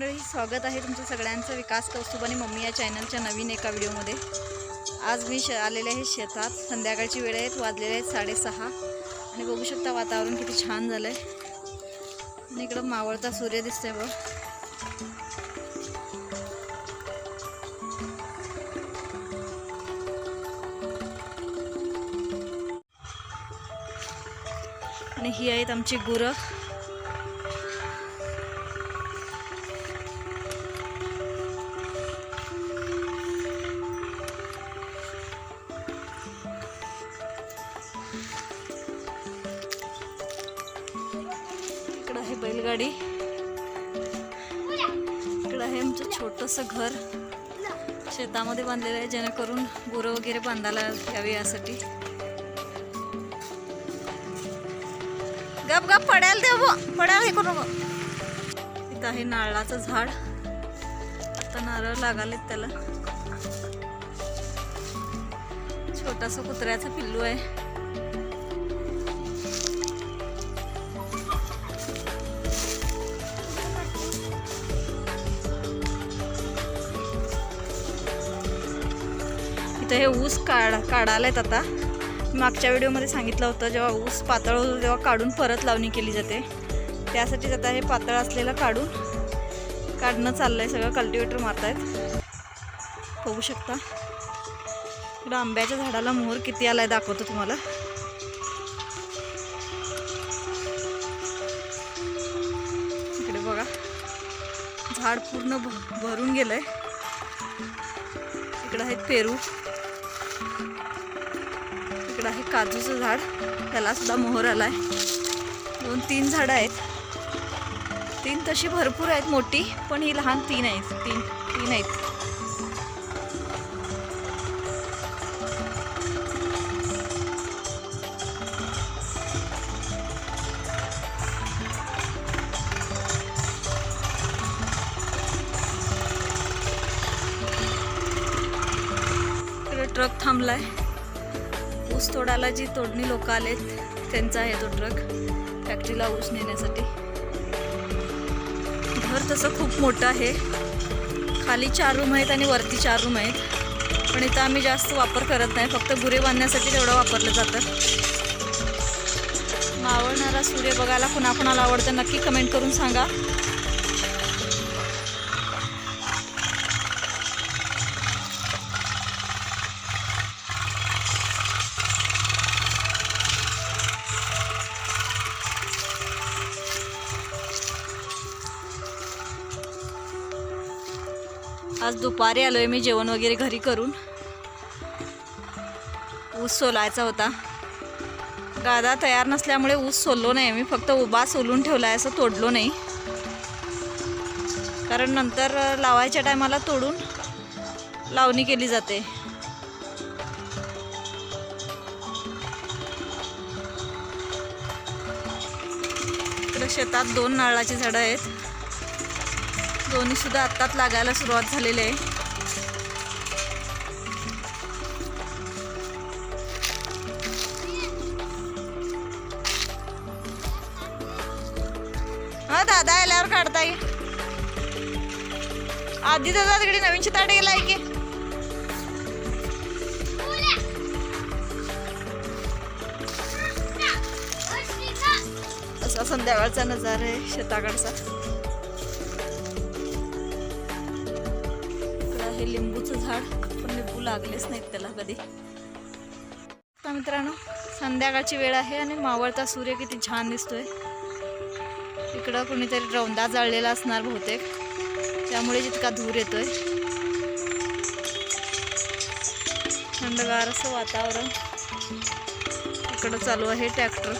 मंडळी स्वागत आहे तुमचं सगळ्यांचं विकास कौस्तुभ आणि मम्मी या चॅनलच्या नवीन एका व्हिडिओमध्ये. आज मी श आलेले आहे शेतात. संध्याकाळची वेळ आहेत वाजलेले आहेत साडेसहा. आणि बघू शकता वातावरण किती छान झालं आहे आणि इकडं मावळता सूर्य दिसतोय बघ. आणि ही आहेत आमची गुरं. बैलगाडी. इकडं आहे आमचं छोटंसं घर. शेतामध्ये बांधलेलं आहे जेणेकरून गुरं वगैरे बांधायला यावी यासाठी. गप गप पडायला दे पडायला हे करू इथं आहे नारळाचं झाड. आता नारळ लागालेत त्याला. छोटासा कुत्र्याचं पिल्लू आहे. इथं हे ऊस काढ काढायलात आता. मागच्या व्हिडिओमध्ये सांगितलं होतं जेव्हा ऊस पातळ होतो तेव्हा काढून परत लावणी केली जाते. त्यासाठीच आता हे पातळ असलेलं काढून काढणं चाललं आहे सगळं कल्टिवेटर मारतायत. बघू शकता. इकडं आंब्याच्या झाडाला मोहर किती आला आहे दाखवतो तुम्हाला. इकडे बघा. झाड पूर्ण भ- भरून आहे इकडं आहेत पेरू. इकडं आहे काजूचं झाड. त्याला सुद्धा मोहर आलाय. दोन तीन झाडं आहेत. तीन तशी भरपूर आहेत मोठी पण ही लहान तीन आहेत. तीन तीन आहेत. ट्रक थांबलाय. ऊस तोडायला जी तोडणी लोक आलेत त्यांचा आहे तो ट्रक. फॅक्टरीला ऊस नेण्यासाठी. घर तसं खूप मोठं आहे. खाली चार रूम आहेत आणि वरती चार रूम आहेत. पण इथं आम्ही जास्त वापर करत नाही. फक्त गुरे बांधण्यासाठी तेवढं वापरलं जातं. मावळणारा सूर्य बघायला कुणाकुणाला आवडतं नक्की कमेंट करून सांगा. आज दुपारी आलोय मी जेवण वगैरे घरी करून. ऊस सोलायचा होता. गादा तयार नसल्यामुळे ऊस सोललो नाही. मी फक्त उभा सोलून ठेवला आहे असं तोडलो नाही. कारण नंतर लावायच्या टायमाला तोडून लावणी केली जाते. शेतात दोन नारळाची झाडं आहेत. दोन्हीसुद्धा आत्ताच लागायला सुरुवात झालेली आहे. हा दादा आल्यावर काढता येईल आधी दादा तिकडे नवीन चिताडे गेलाय की. असा संध्याकाळचा नजारा आहे शेताकडचा. ते लिंबूचं झाड पण लिंबू लागलेच नाहीत त्याला कधी. तर मित्रांनो संध्याकाळची वेळ आहे आणि मावळता सूर्य किती छान दिसतोय. इकडं कुणीतरी रौंदा जाळलेला असणार बहुतेक. त्यामुळे जितका धूर येतोय. थंडगार असं वातावरण इकडं चालू आहे ट्रॅक्टर.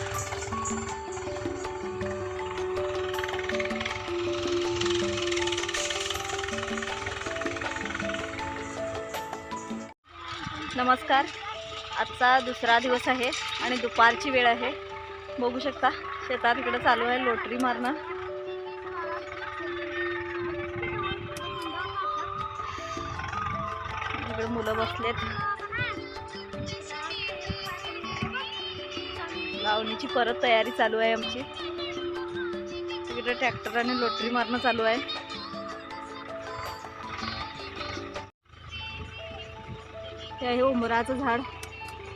नमस्कार. आजचा दुसरा दिवस आहे आणि दुपारची वेळ आहे. बघू शकता शेतात इकडे चालू आहे लोटरी मारणं. इकडे मुलं बसलेत. लावणीची परत तयारी चालू आहे आमची. इकडे ट्रॅक्टराने लोटरी मारणं चालू आहे. हे आहे उंबराचं झाड.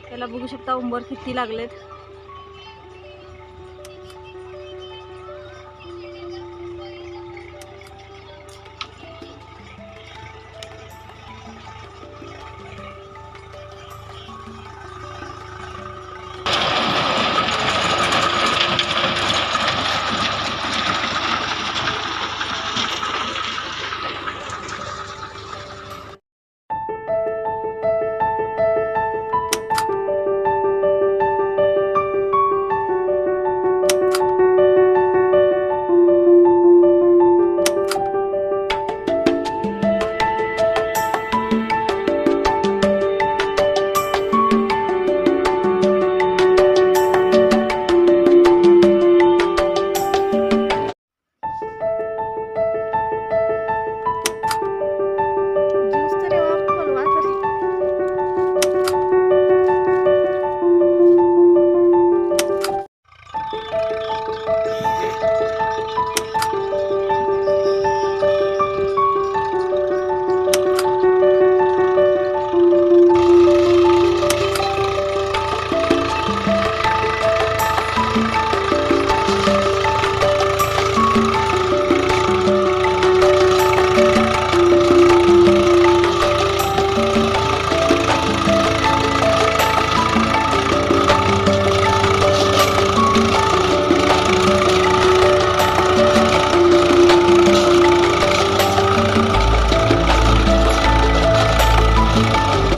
त्याला बघू शकता उंबर किती लागलेत.